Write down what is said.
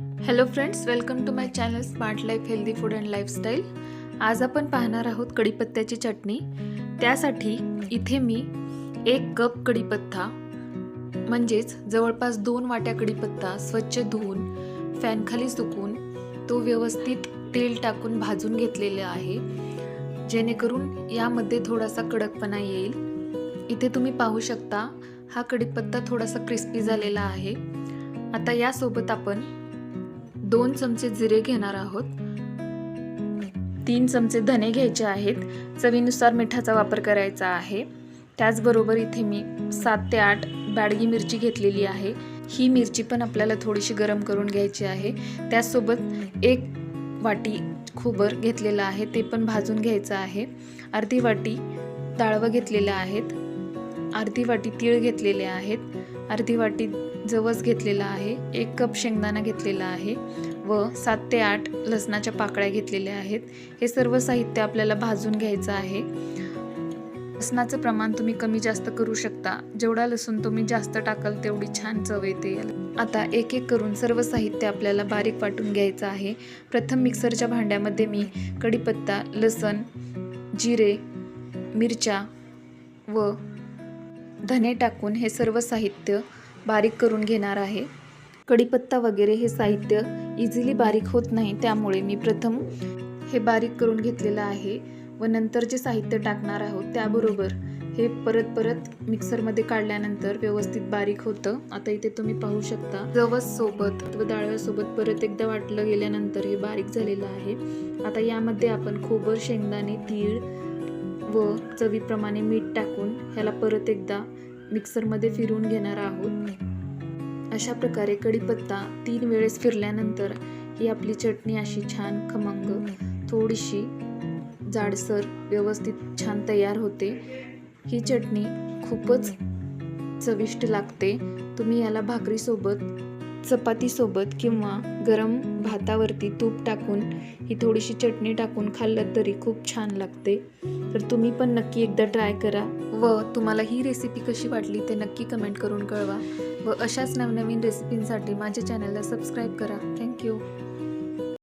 Hello friends welcome to my channel smart life healthy food and lifestyle आज आपण पाहणार आहोत कढीपत्त्याची चटणी. त्यासाठी इथे मी एक कप कढीपत्ता म्हणजेच जवळपास दोन वाट्या कढीपत्ता स्वच्छ धुवून फॅनखाली सुकून तो व्यवस्थित तेल टाकून भाजून घेतलेला आहे. जेणेकरून यामध्ये थोडासा कडकपणा येईल. इथे तुम्ही पाहू शकता हा कढीपत्ता थोडासा क्रिस्पी झालेला आहे. आता यासोबत आपण दोन चमचे जिरे घेणार आहोत. तीन चमचे धने घ्यायचे आहेत. चवीनुसार मिठाचा वापर करायचा आहे. त्याचबरोबर इथे मी सात ते आठ बॅडगी मिरची घेतलेली आहे. ही मिरची पण आपल्याला थोडीशी गरम करून घ्यायची आहे. त्याचसोबत एक वाटी खोबर घेतलेलं आहे. ते पण भाजून घ्यायचं आहे. अर्धी वाटी डाळवं घेतलेलं आहेत. अर्धी वाटी तीळ घेतलेले आहेत. अर्धी वाटी जवस घेतलेला आहे. एक कप शेंगदाणा घेतलेला आहे. व सात ते आठ लसणाच्या पाकळ्या घेतलेल्या आहेत. हे सर्व साहित्य आपल्याला भाजून घ्यायचं आहे. लसणाचं प्रमाण तुम्ही कमी जास्त करू शकता. जेवढा लसूण तुम्ही जास्त टाकाल तेवढी छान चव येते. आता एक एक करून सर्व साहित्य आपल्याला बारीक वाटून घ्यायचं आहे. प्रथम मिक्सरच्या भांड्यामध्ये मी कढीपत्ता लसण जिरे मिरच्या व धने टाकून हे सर्व साहित्य बारीक करून घेणार आहे. कढीपत्ता वगैरे हे साहित्य इझिली बारीक होत नाही त्यामुळे मी प्रथम हे बारीक करून घेतलेलं आहे व नंतर जे साहित्य टाकणार आहोत त्याबरोबर हे परत परत मिक्सरमध्ये काढल्यानंतर व्यवस्थित बारीक होतं. आता इथे तुम्ही पाहू शकता जवस सोबत व डाळव्यासोबत परत एकदा वाटलं गेल्यानंतर हे बारीक झालेलं आहे. आता यामध्ये आपण खोबर शेंगदाणे तीळ व चवीप्रमाणे मीठ टाकून ह्याला परत एकदा मिक्सरमध्ये फिरवून घेणार आहोत. अशा प्रकारे कढीपत्ता तीन वेळेस फिरल्यानंतर ही आपली चटणी अशी छान खमंग थोडीशी जाडसर व्यवस्थित छान तयार होते. ही चटणी खूपच चविष्ट लागते. तुम्ही याला भाकरीसोबत चपातीसोबत किंवा गरम भातावरती तूप टाकून ही थोडीशी चटणी टाकून खाल्लं तरी खूप छान लागते. तर तुम्ही पण नक्की एकदा ट्राय करा. व तुम्हाला ही रेसिपी कशी वाटली ते नक्की कमेंट करून कळवा. व अशाच नवनवीन रेसिपींसाठी माझ्या चॅनलला सबस्क्राईब करा. थँक्यू